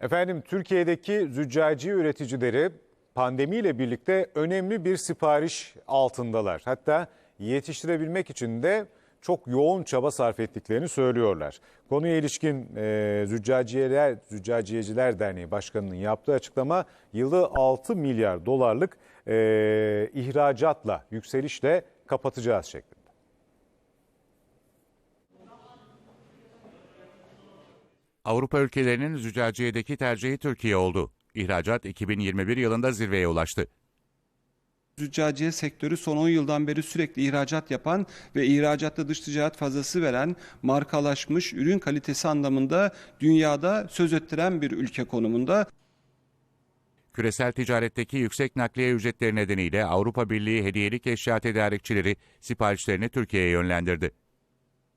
Efendim Türkiye'deki züccaci üreticileri pandemiyle birlikte önemli bir sipariş altındalar. Hatta yetiştirebilmek için de çok yoğun çaba sarf ettiklerini söylüyorlar. Konuya ilişkin e, Züccaciyeler, Züccaciyeciler Derneği Başkanı'nın yaptığı açıklama yılı 6 milyar dolarlık e, ihracatla, yükselişle kapatacağız şeklinde. Avrupa ülkelerinin züccaciyedeki tercihi Türkiye oldu. İhracat 2021 yılında zirveye ulaştı. Züccaciye sektörü son 10 yıldan beri sürekli ihracat yapan ve ihracatta dış ticaret fazlası veren, markalaşmış, ürün kalitesi anlamında dünyada söz ettiren bir ülke konumunda. Küresel ticaretteki yüksek nakliye ücretleri nedeniyle Avrupa Birliği hediyelik eşya tedarikçileri siparişlerini Türkiye'ye yönlendirdi.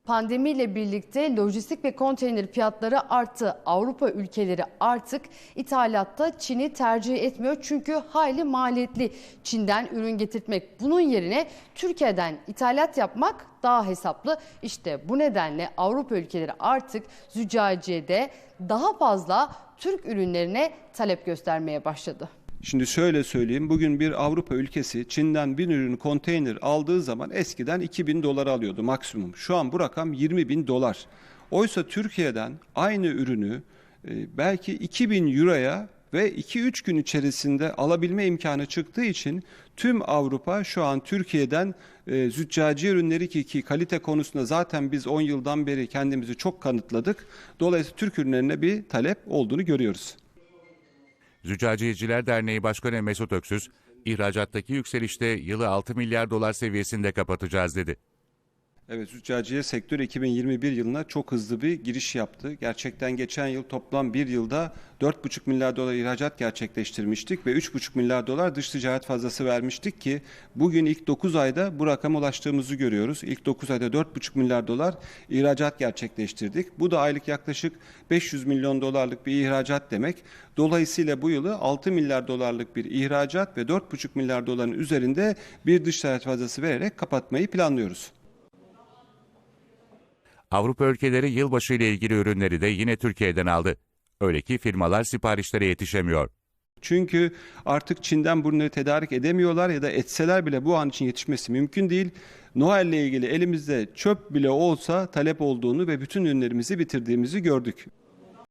Pandemiyle birlikte lojistik ve konteyner fiyatları arttı. Avrupa ülkeleri artık ithalatta Çin'i tercih etmiyor çünkü hayli maliyetli Çin'den ürün getirtmek. Bunun yerine Türkiye'den ithalat yapmak daha hesaplı. İşte bu nedenle Avrupa ülkeleri artık züccaciyede daha fazla Türk ürünlerine talep göstermeye başladı. Şimdi şöyle söyleyeyim bugün bir Avrupa ülkesi Çin'den bir ürün konteyner aldığı zaman eskiden 2000 dolar alıyordu maksimum. Şu an bu rakam 20 bin dolar. Oysa Türkiye'den aynı ürünü e, belki 2000 euroya ve 2-3 gün içerisinde alabilme imkanı çıktığı için tüm Avrupa şu an Türkiye'den e, züccaci ürünleri ki, ki kalite konusunda zaten biz 10 yıldan beri kendimizi çok kanıtladık. Dolayısıyla Türk ürünlerine bir talep olduğunu görüyoruz. Züccaciyeciler Derneği Başkanı Mesut Öksüz, ihracattaki yükselişte yılı 6 milyar dolar seviyesinde kapatacağız dedi. Evet züccaciye sektör 2021 yılına çok hızlı bir giriş yaptı. Gerçekten geçen yıl toplam bir yılda 4,5 milyar dolar ihracat gerçekleştirmiştik ve 3,5 milyar dolar dış ticaret fazlası vermiştik ki bugün ilk 9 ayda bu rakama ulaştığımızı görüyoruz. İlk 9 ayda 4,5 milyar dolar ihracat gerçekleştirdik. Bu da aylık yaklaşık 500 milyon dolarlık bir ihracat demek. Dolayısıyla bu yılı 6 milyar dolarlık bir ihracat ve 4,5 milyar doların üzerinde bir dış ticaret fazlası vererek kapatmayı planlıyoruz. Avrupa ülkeleri yılbaşı ile ilgili ürünleri de yine Türkiye'den aldı. Öyle ki firmalar siparişlere yetişemiyor. Çünkü artık Çin'den bunları tedarik edemiyorlar ya da etseler bile bu an için yetişmesi mümkün değil. Noel ile ilgili elimizde çöp bile olsa talep olduğunu ve bütün ürünlerimizi bitirdiğimizi gördük.